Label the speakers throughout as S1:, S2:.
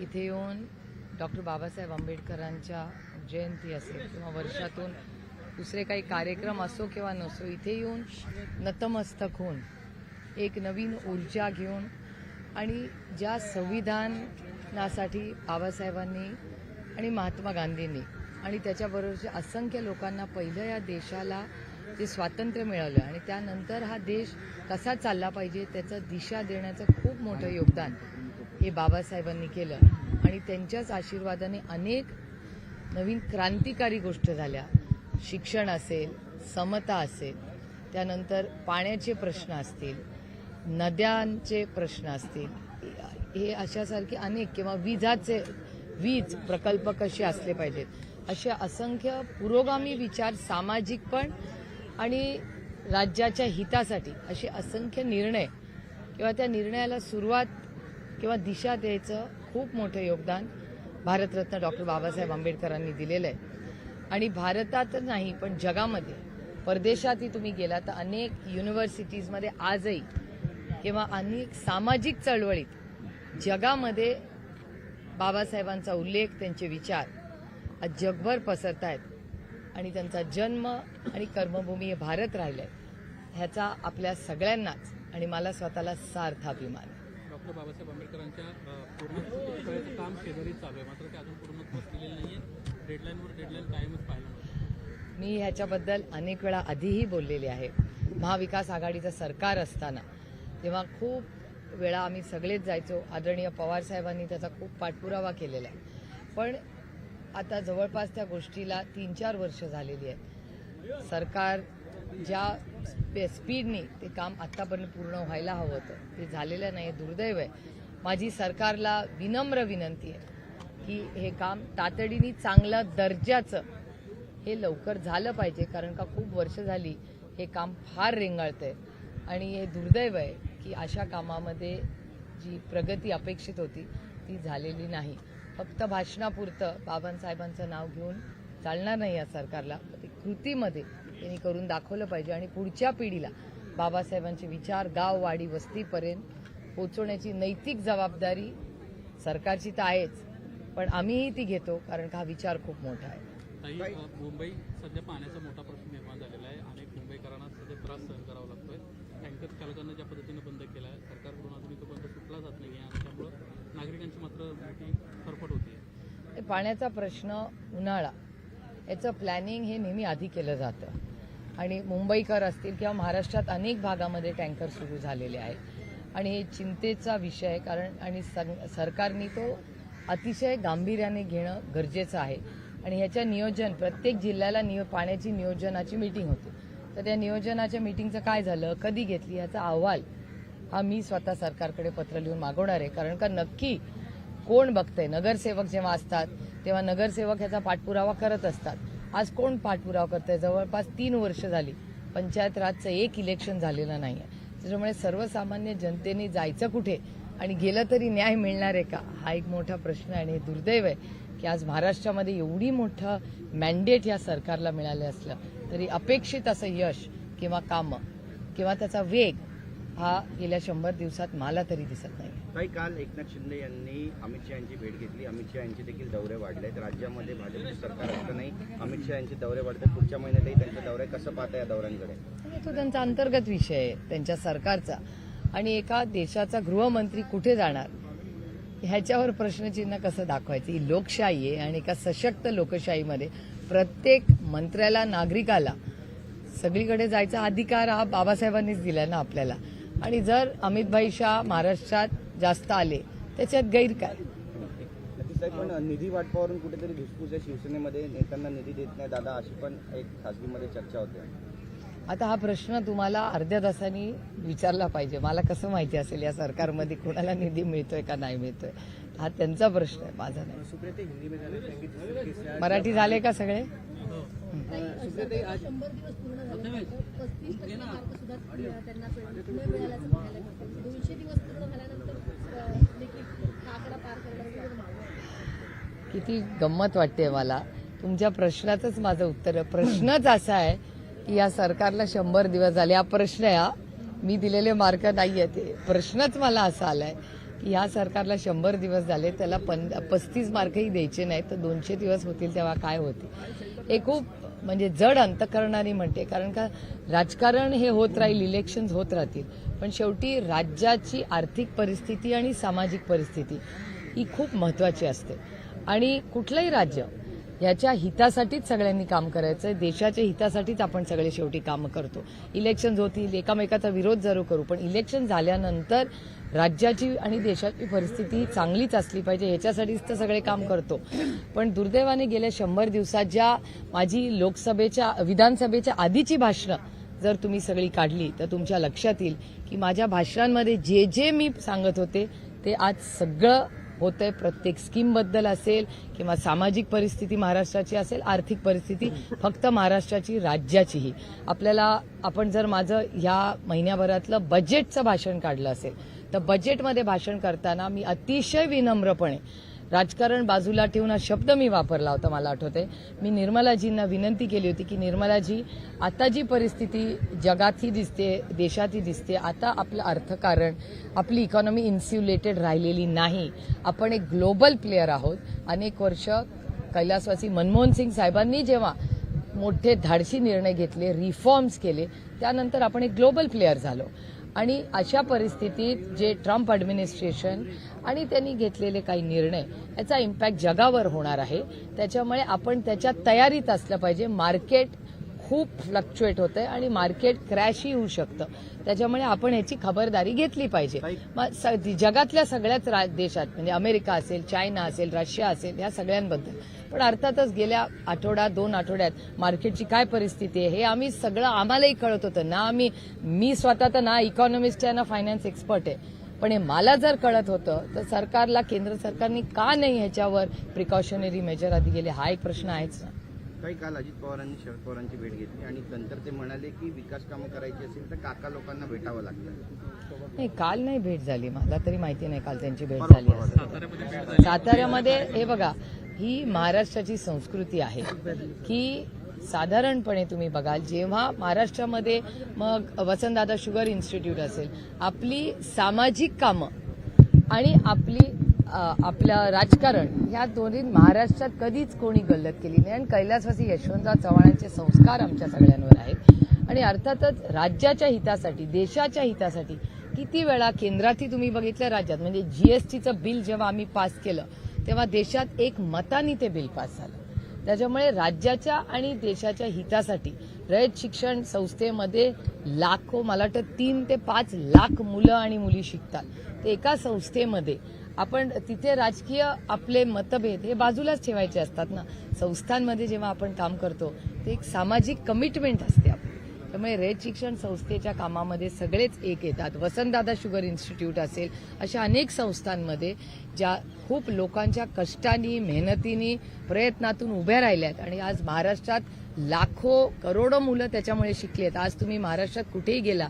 S1: इथे येऊन डॉक्टर बाबासाहेब आंबेडकरांच्या जयंती असेल किंवा वर्षातून दुसरे काही कार्यक्रम असो किंवा नसो इथे येऊन नतमस्तक होऊन एक नवीन ऊर्जा घेऊन आणि ज्या संविधानासाठी बाबासाहेबांनी आणि महात्मा गांधींनी आणि त्याच्याबरोबरच्या असंख्य लोकांना पहिलं या देशाला जे स्वातंत्र्य मिळालं आणि त्यानंतर हा देश कसा चालला पाहिजे त्याचं दिशा देण्याचं खूप मोठं योगदान. हे बाबासाहेबांनी केलं. आणि त्यांच्याच आशीर्वादाने अनेक नवीन क्रांतिकारी गोष्ट झाल्या. शिक्षण असेल समता असेल त्यानंतर पाण्याचे प्रश्न असतील नद्यांचे प्रश्न असतील हे अशासारखे अनेक किंवा विजाचे वीज प्रकल्प कसे असले पाहिजेत? असे असंख्य पुरोगामी विचार सामाजिक पण आणि राज्याच्या हितासाठी असे असंख्य निर्णय किंवा त्या निर्णयाला सुरुवात किंवा दिशा द्यायचं खूप मोठं योगदान भारतरत्न डॉक्टर बाबासाहेब आंबेडकरांनी दिलेलं आहे. आणि भारतात नाही पण जगामध्ये परदेशातही तुम्ही गेला तर अनेक युनिव्हर्सिटीजमध्ये आजही किंवा अनेक सामाजिक चळवळीत जगामध्ये बाबासाहेबांचा उल्लेख त्यांचे विचार आज जगभर पसरत आहेत आणि त्यांचा जन्म आणि कर्मभूमी हे भारत राहिलं आहे ह्याचा आपल्या सगळ्यांनाच आणि मला स्वतःला सार्थ अभिमान
S2: डॉक्टर बाबासाहेब आंबेडकरांच्या अ, काम शेजारी चालू आहे. मात्र ते अजून पूर्णत्वास नाही आहे डेडलाईनवर डेडलाईन कायमच पाहिलं
S1: मी ह्याच्याबद्दल अनेक वेळा आधीही बोललेली आहे. महाविकास आघाडीचं सरकार असताना तेव्हा खूप वेळा आम्ही सगळेच जायचो. आदरणीय पवारसाहेबांनी त्याचा खूप पाठपुरावा केलेला आहे. पण आता जवळपास त्या गोष्टीला तीन चार वर्ष झालेली आहेत. सरकार ज्या स्पे ते काम आत्तापर्यंत पूर्ण व्हायला हवं होतं ते झालेलं नाही दुर्दैव आहे. माझी सरकारला विनम्र विनंती आहे की हे काम तातडीने चांगलं दर्जाचं हे लवकर झालं पाहिजे कारण का खूप वर्ष झाली हे काम फार रेंगाळतंय. आणि हे दुर्दैव आहे की अशा कामामध्ये जी प्रगती अपेक्षित होती ती झालेली नाही. फक्त भाषणापुरतं बाबासाहेबांचं नाव घेऊन चालणार नाही या सरकारला. ते कृतीमध्ये त्यांनी करून दाखवलं पाहिजे. आणि पुढच्या पिढीला बाबासाहेबांचे विचार गाव वाडी वस्तीपर्यंत पोचवण्याची नैतिक जबाबदारी सरकारची तर आहेच. पण आम्हीही ती घेतो कारण का हा विचार खूप मोठा आहे.
S2: मुंबई सध्या पाण्याचा मोठा प्रश्न निर्माण झालेला आहे. अनेक मुंबईकरांना सध्या त्रास सहन करावा लागतोय. टँकर चालकांना ज्या पद्धतीने बंद केला आहे सरकारकडून अजूनही तो बंद सुटला जात नाही आणि त्यामुळं नागरिकांची मात्र मोठी फरफट होती
S1: हे पाण्याचा प्रश्न उन्हाळा. याचं प्लॅनिंग हे नेहमी आधी केलं जातं. आणि मुंबईकर असतील किंवा महाराष्ट्रात अनेक भागामध्ये टँकर सुरू झालेले आहेत. आणि हे चिंतेचा विषय आहे कारण आणि सं- सरकारने तो अतिशय गांभीर्याने घेणं गरजेचं आहे. आणि ह्याच्या नियोजन प्रत्येक जिल्ह्याला नियो पाण्याची नियोजनाची मीटिंग होती. तर त्या नियोजनाच्या मीटिंगचं काय झालं कधी घेतली याचा अहवाल हा मी स्वतः सरकारकडे पत्र लिहून मागवणार आहे. कारण का नक्की कोण बघतंय? नगरसेवक जेव्हा असतात तेव्हा नगरसेवक ह्याचा पाठपुरावा करत असतात. आज कोण पाठपुरावा आहे जवळपास तीन वर्ष झाली. पंचायत राजचं एक इलेक्शन झालेलं नाही आहे त्याच्यामुळे सर्वसामान्य जनतेने जायचं कुठे? आणि गेलं तरी न्याय मिळणार आहे का? हा एक मोठा प्रश्न आहे आणि हे दुर्दैव आहे की आज महाराष्ट्रामध्ये एवढी मोठं मॅन्डेट या सरकारला मिळालं असलं तरी अपेक्षित असं यश किंवा कामं किंवा त्याचा वेग हा गेल्या शंभर दिवसात मला तरी दिसत नाही.
S3: ताई काल एकनाथ शिंदे यांनी अमित शहा यांची भेट घेतली. अमित शहा यांचे देखील दौरे वाढले आहेत राज्यामध्ये भाजपचे सरकार असतानाही अमित शहा यांचे दौरे वाढतात. पुढच्या महिन्यातही त्यांचे दौरे कसं पाहता या दौऱ्यांकडे?
S1: तो त्यांचा अंतर्गत विषय आहे त्यांच्या सरकारचा. आणि एका देशाचा गृहमंत्री कुठे जाणार? ह्याच्यावर प्रश्नचिन्ह कसं दाखवायचं? ही लोकशाही आहे आणि एका सशक्त लोकशाहीमध्ये प्रत्येक मंत्र्याला नागरिकाला सगळीकडे जायचा अधिकार हा बाबासाहेबांनीच दिला ना आपल्याला. आणि जर अमितभाई शाह महाराष्ट्रात जास्त आले त्याच्यात गैर काय?
S3: पण निधी वाटपावरून कुठेतरी धुसफूस आहे शिवसेनेमध्ये. नेत्यांना निधी देत नाही दादा अशी पण एक खासगीमध्ये चर्चा होते.
S1: आता हा प्रश्न तुम्हाला अर्ध्या तासांनी विचारला पाहिजे. मला कसं माहिती असेल या सरकारमध्ये कोणाला निधी मिळतोय का नाही मिळतोय? हा त्यांचा प्रश्न आहे माझा नाही. मराठी झाले का सगळे?
S4: शंभर दिवस पूर्ण पस्तीस टक्के मार्क सुद्धा त्यांना न मिळाल्याचं म्हणायला मिळतं दोनशे दिवस पूर्ण झाल्यानंतर अं, देखील हा आकडा पार करण्याचं मागणी
S1: किती गंमत वाटते मला. तुमच्या प्रश्नाचंच माझं उत्तर आहे. प्रश्नच असा आहे की या सरकारला शंभर दिवस झाले. हा प्रश्न आहे हा. मी दिलेले मार्क नाही आहे ते. प्रश्नच मला असा आलाय की ह्या सरकारला शंभर दिवस झाले त्याला पन पस्तीस मार्कही द्यायचे नाहीत. तर दोनशे दिवस होतील तेव्हा काय होते हे खूप म्हणजे जड अंतकरणाने म्हणते कारण का राजकारण हे होत राहील इलेक्शन्स होत राहतील. पण शेवटी राज्याची आर्थिक परिस्थिती आणि सामाजिक परिस्थिती ही खूप महत्वाची असते. आणि कुठलंही राज्य ह्याच्या हितासाठीच सगळ्यांनी काम करायचं आहे देशाच्या हितासाठीच आपण सगळे शेवटी कामं करतो. इलेक्शन होतील एकामेकाचा विरोध जरूर करू पण इलेक्शन झाल्यानंतर राज्याची आणि देशाची परिस्थिती चांगलीच असली पाहिजे ह्याच्यासाठीच तर सगळे काम करतो. पण दुर्दैवाने गेल्या शंभर दिवसात ज्या माझी लोकसभेच्या विधानसभेच्या आधीची भाषणं जर तुम्ही सगळी काढली तर तुमच्या लक्षात येईल की माझ्या भाषणांमध्ये जे जे मी सांगत होते ते आज सगळं होतंय प्रत्येक स्कीमबद्दल असेल किंवा सामाजिक परिस्थिती महाराष्ट्राची असेल आर्थिक परिस्थिती फक्त महाराष्ट्राची राज्याचीही. आपल्याला आपण जर माझं ह्या महिन्याभरातलं बजेटचं भाषण काढलं असेल तर बजेटमध्ये भाषण करताना मी अतिशय विनम्रपणे राजकारण बाजूला ठेवून हा शब्द मी वापरला होता मला आठवते मी निर्मलाजींना विनंती केली होती की निर्मलाजी आता जी परिस्थिती जगातही दिसते देशातही दिसते आता आपलं अर्थकारण आपली इकॉनॉमी इन्स्युलेटेड राहिलेली नाही. आपण एक ग्लोबल प्लेअर आहोत. अनेक वर्ष कैलासवासी मनमोहन सिंग साहेबांनी जेव्हा मोठे धाडशी निर्णय घेतले रिफॉर्म्स केले त्यानंतर आपण एक ग्लोबल प्लेअर झालो. आणि अशा परिस्थितीत जे ट्रम्प ॲडमिनिस्ट्रेशन आणि त्यांनी घेतलेले काही निर्णय याचा इम्पॅक्ट जगावर होणार आहे. त्याच्यामुळे आपण त्याच्या तयारीत असलं पाहिजे. मार्केट खूप फ्लक्च्युएट होतंय आणि मार्केट क्रॅशही होऊ शकतं. त्याच्यामुळे आपण ह्याची खबरदारी घेतली पाहिजे. मग जगातल्या सगळ्याच देशात म्हणजे अमेरिका असेल चायना असेल रशिया असेल या सगळ्यांबद्दल. पण अर्थातच गेल्या आठवडा दोन आठवड्यात मार्केटची काय परिस्थिती आहे हे आम्ही सगळं आम्हालाही कळत होतं. ना आम्ही मी स्वतः तर ना इकॉनॉमिस्ट आहे ना फायनान्स एक्सपर्ट आहे. पण हे मला जर कळत होतं तर सरकारला केंद्र सरकारने का नाही ह्याच्यावर प्रिकॉशनरी मेजर आधी गेले? हा एक प्रश्न आहेच ना.
S3: काही काल अजित पवारांनी शरद पवारांची भेट घेतली आणि नंतर ते म्हणाले की विकास कामं करायची असेल तर काका लोकांना भेटावं लागतं.
S1: नाही काल नाही भेट झाली. मला तरी माहिती नाही काल त्यांची भेट झाली.
S2: साताऱ्यामध्ये
S1: हे बघा ही महाराष्ट्राची संस्कृती आहे की साधारणपणे तुम्ही बघाल जेव्हा महाराष्ट्रामध्ये मग वसंतदादा शुगर इन्स्टिट्यूट असेल आपली सामाजिक कामं आणि आपली आपलं राजकारण ह्या दोन्ही महाराष्ट्रात कधीच कोणी गल्लत केली नाही. आणि कैलासवासी यशवंतराव चव्हाणांचे संस्कार आमच्या सगळ्यांवर आहेत. आणि अर्थातच राज्याच्या हितासाठी देशाच्या हितासाठी किती वेळा केंद्रातही तुम्ही बघितलं राज्यात म्हणजे जीएसटीचं बिल जेव्हा आम्ही पास केलं तेव्हा देशात एक मतानी ते बिल पास झालं. त्याच्यामुळे राज्याच्या आणि देशाच्या हितासाठी रयत शिक्षण संस्थेमध्ये लाखो मला वाटतं तीन ते पाच लाख मुलं आणि मुली शिकतात. ते एका संस्थेमध्ये आपण तिथे राजकीय आपले मतभेद हे बाजूलाच ठेवायचे असतात ना. संस्थांमध्ये जेव्हा आपण काम करतो ते एक सामाजिक कमिटमेंट असते आपली. त्यामुळे रेड शिक्षण संस्थेच्या कामामध्ये सगळेच एक येतात. वसंतदादा शुगर इन्स्टिट्यूट असेल अशा अनेक संस्थांमध्ये ज्या खूप लोकांच्या कष्टानी मेहनतीनी प्रयत्नातून उभ्या राहिल्यात आणि आज महाराष्ट्रात लाखो करोडो मुलं त्याच्यामुळे शिकली आहेत आज तुम्ही महाराष्ट्रात कुठेही गेला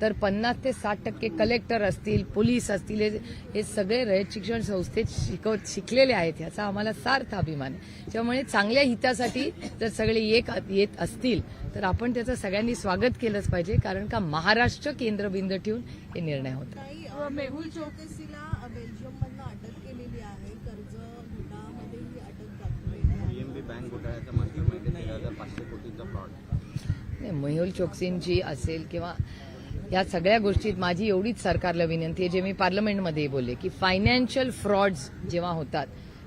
S1: तर पन्नास ते साठ टक्के कलेक्टर असतील पोलीस असतील हे- हे सगळे रयत शिक्षण संस्थेत शिकव शिकलेले आहेत ह्याचा आम्हाला सार्थ अभिमान आहे. त्यामुळे चांगल्या हितासाठी जर सगळे एक येत असतील तर आपण त्याचं सगळ्यांनी स्वागत केलंच पाहिजे कारण का महाराष्ट्र केंद्रबिंदू ठेवून हे निर्णय
S5: अ, मेहुल चौकसीला बेल्जियममधनं अटक केलेली आहे. कर्ज घोटाळ्यामध्येही अटक
S3: बँक घोटाळ्याचा मास्टर माहिती तेरा हजार पाचशे कोटीचा फ्रॉड
S1: नाही, मेहुल चोक्सींची असेल किंवा या सगळ्या गोष्टीत माझी एवढीच सरकारला विनंती आहे जे मी पार्लमेंटमध्ये बोलले की फायनान्शियल फ्रॉड्स जेव्हा होतात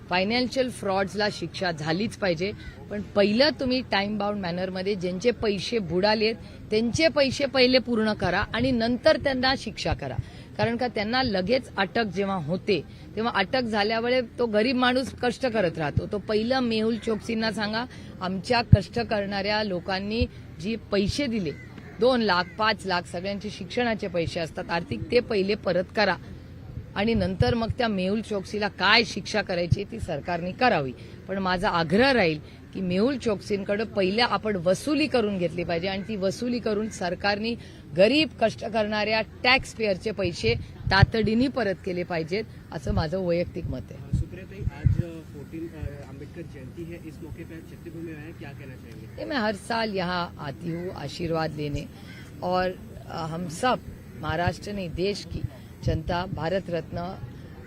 S1: फायनान्शियल फ्रॉड्सला शिक्षा झालीच पाहिजे. पण पहिलं तुम्ही टाइम बाउंड मॅनरमध्ये ज्यांचे पैसे बुडालेत त्यांचे पैसे पहिले पूर्ण करा आणि नंतर त्यांना शिक्षा करा. कारण का त्यांना लगेच अटक जेव्हा होते तेव्हा अटक झाल्यावर तो गरीब माणूस कष्ट करत राहतो. तो पहिलं मेहुल चोक्सींना सांगा आमच्या कष्ट करणाऱ्या लोकांनी जी पैसे दिले दोन लाख पाच लाख सगळ्यांचे शिक्षणाचे पैसे असतात. आर्थिक ते पहिले परत करा. आणि नंतर मग त्या मेहुल चोक्सीला काय शिक्षा करायची ती सरकारने करावी. पण माझा आग्रह राहील की मेहुल चोक्सींकडे पहिल्या आपण वसुली करून घेतली पाहिजे आणि ती वसुली करून सरकारने गरीब कष्ट करणाऱ्या टॅक्स पेअरचे पैसे तातडीने परत केले पाहिजेत असं माझं वैयक्तिक मत आहे.
S6: अंबेडकर जयंती है, इस मौके पर छत्तीसगढ़ में आए, क्या कहना चाहेंगे?
S1: मैं हर साल यहाँ आती हूँ आशीर्वाद लेने और हम सब, महाराष्ट्र नहीं, देश की जनता, भारत रत्न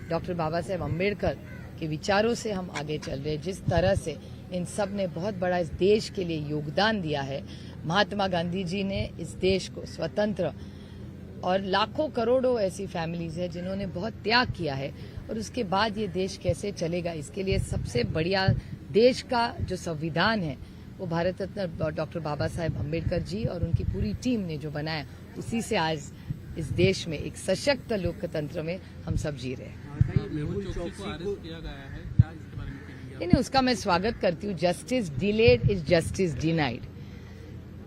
S1: डॉक्टर बाबा साहेब अंबेडकर के विचारों से हम आगे चल रहे जिस तरह से इन सबने बहुत बड़ा इस देश के लिए योगदान दिया है, महात्मा गांधी जी ने इस देश को स्वतंत्र और लाखों करोड़ों ऐसी फैमिलीज़ है जिन्होंने बहुत त्याग किया है। और उसके बाद ये देश कैसे चलेगा, इसके लिए सबसे बढ़िया देश का जो संविधान है, वो भारत रत्न डॉक्टर बाबा साहेब अंबेडकर जी और उनकी पूरी टीम ने जो बनाया उसी से आज इस देश में एक सशक्त लोकतंत्र में हम सब जी रहे हैं। उसका मैं स्वागत करती हूँ। Justice delayed is justice denied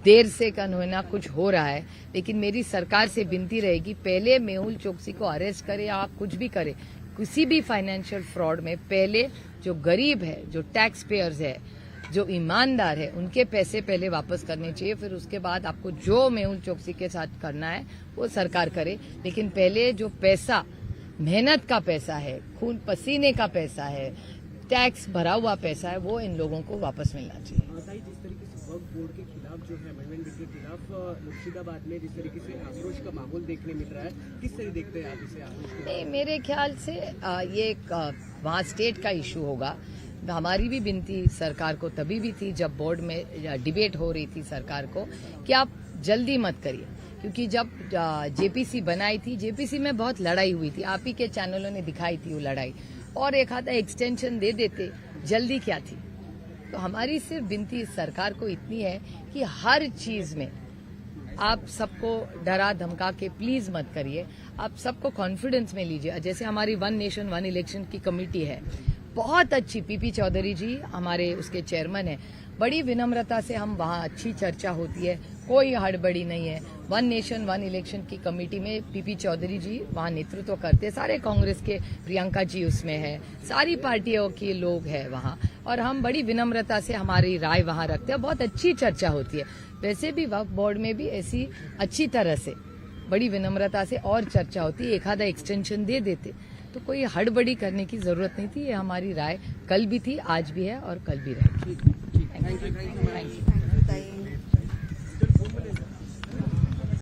S1: देर से कन होना कुछ हो रहा है, लेकिन मेरी सरकार से विनती रहेगी, पहले मेहुल चौकसी को अरेस्ट करे आप कुछ भी करें। किसी भी फाइनेंशियल फ्रॉड में पहले जो गरीब है, जो टैक्स पेयर्स है, जो ईमानदार है, उनके पैसे पहले वापस करने चाहिए, फिर उसके बाद आपको जो मेहुल चौकसी के साथ करना है, वो सरकार करे। लेकिन पहले जो पैसा, मेहनत का पैसा है, खून पसीने का पैसा है टैक्स भरा हुआ पैसा है, वो इन लोगों को वापस मिलना चाहिए।
S6: जो है अमेंडमेंट के खिलाफ मुर्शिदाबाद में जिस तरीके से आक्रोश का माहौल देखने मिल रहा है, किस तरह देखते हैं आप इसे
S1: नहीं, मेरे ख्याल से ये एक वहाँ स्टेट का इशू होगा। हमारी भी विनती सरकार को तभी भी थी जब बोर्ड में डिबेट हो रही थी सरकार को, कि आप जल्दी मत करिए। क्योंकि जब जेपीसी बनाई थी, जेपीसी में बहुत लड़ाई हुई थी। आप ही के चैनलों ने दिखाई थी वो लड़ाई। और एक आधा एक्सटेंशन दे देते, जल्दी क्या थी? तो हमारी सिर्फ़ विनती सरकार को इतनी है कि हर चीज़ में आप सबको डरा धमका के प्लीज़ मत करिए। आप सबको कॉन्फिडेंस में लीजिए। जैसे हमारी वन नेशन वन इलेक्शन की कमेटी है, बहुत अच्छी पीपी चौधरी जी हमारे उसके चेयरमैन है। बड़ी विनम्रता से हम वहाँ अच्छी चर्चा होती है। कोई हड़बड़ी नहीं है। वन नेशन वन इलेक्शन की कमेटी में पीपी चौधरी जी वहाँ नेतृत्व करते सारे कांग्रेस के प्रियंका जी उसमें है। सारी पार्टियों के लोग हैं वहाँ। और हम बड़ी विनम्रता से हमारी राय वहाँ रखते हैं। बहुत अच्छी चर्चा होती है। वैसे भी वक्फ बोर्ड में भी ऐसी अच्छी तरह से बड़ी विनम्रता से और चर्चा होती है। एक आधा एक्सटेंशन दे देते। तो कोई हड़बड़ी करने की ज़रूरत नहीं थी। ये हमारी राय कल भी थी आज भी है और कल भी रहेगी। Thank you